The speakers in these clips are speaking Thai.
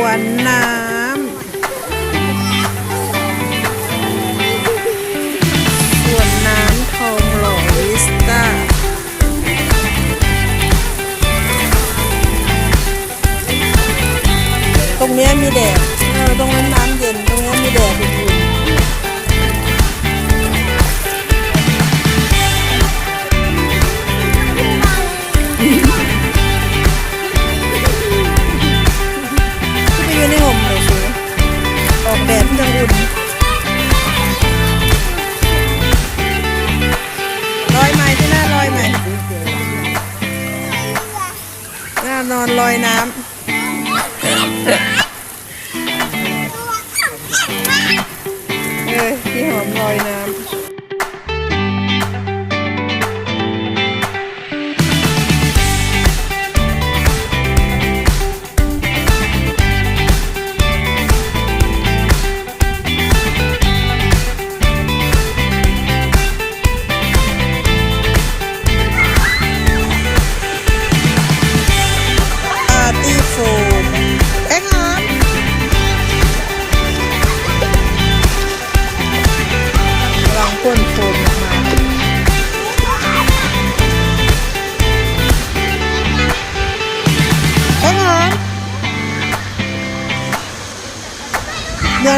วนน้ำ สวนน้ำทองหล่อวิสตาตรงนี้มีแดดเออตรงนั้นน้ำเย็น ตรงนี้มีแดดอุ่ อนลอยน้ำ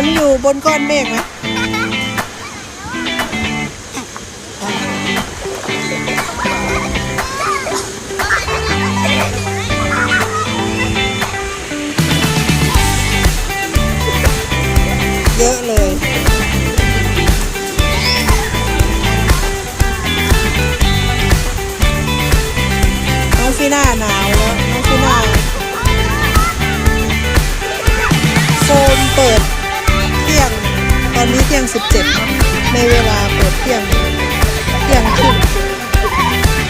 มือนอยู่บนก้อนเมฆไหมเยอะเลยน้องฟีน่าหนาวแล้ว น้องฟีน่าโฟมเปิด อนนี้เที่ยง 17นะในเวลาเปิดเที่ยงเที่ยงครึ่ง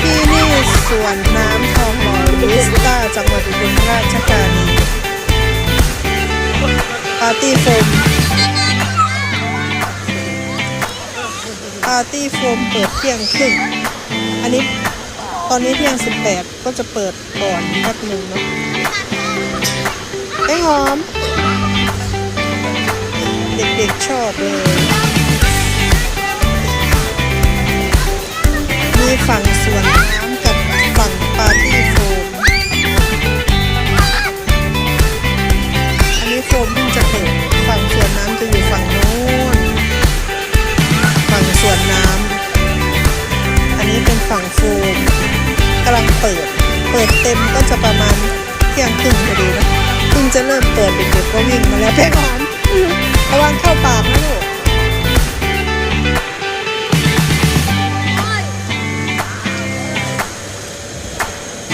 ที่นี่สวนน้ำทองหล่อวิสตาจังหวัดอุบลราชธานีปาร์ตี้โฟมปาร์ตี้โฟมเปิดเที่ยงครึ่งอันนี้ตอนนี้เที่ยง 18 ก็จะเปิดก่อนแป๊บหนึ่งเนาะไอ้หอม เด็กๆชอบเลย มีฝั่งสวนน้ำกับฝั่งปาร์ตี้โฟม อันนี้โฟมเพิ่งจะเปิดฝั่งสวนน้ำจะอยู่ฝั่งโน้น ฝั่งสวนน้ำ อันนี้เป็นฝั่งโฟมกำลังเปิด เปิดเต็มก็จะประมาณเที่ยงครึ่งพอดีนะเพิ่งจะเริ่มเปิดเด็กๆก็วิ่งมาแล้วแป้งหอม ระวังเข้าปากนะลูก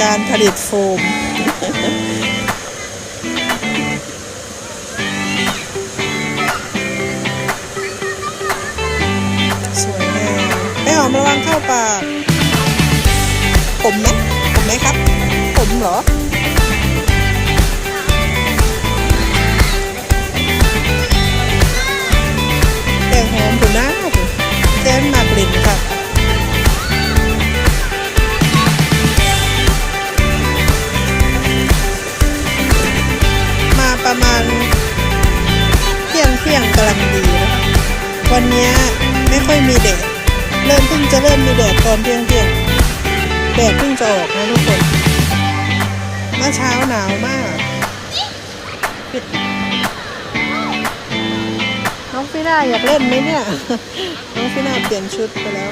การผลิตโฟม สวยงามแม่หอมระวังเข้าปากผมไหมผมไหมครับ ผมเหรอ ลังดีนะวันนี้ไม่ค่อยมีแดดเริ่มเพิ่งจะเริ่มมีแดดตอนเที่ยงเที่ยงแดดเพิ่งจะออกนะทุกคนเมื่อเช้าหนาวมากปิดน้องฟิน่าอยากเล่นไหมเนี่ย น้องฟิน่าเปลี่ยนชุดไปแล้ว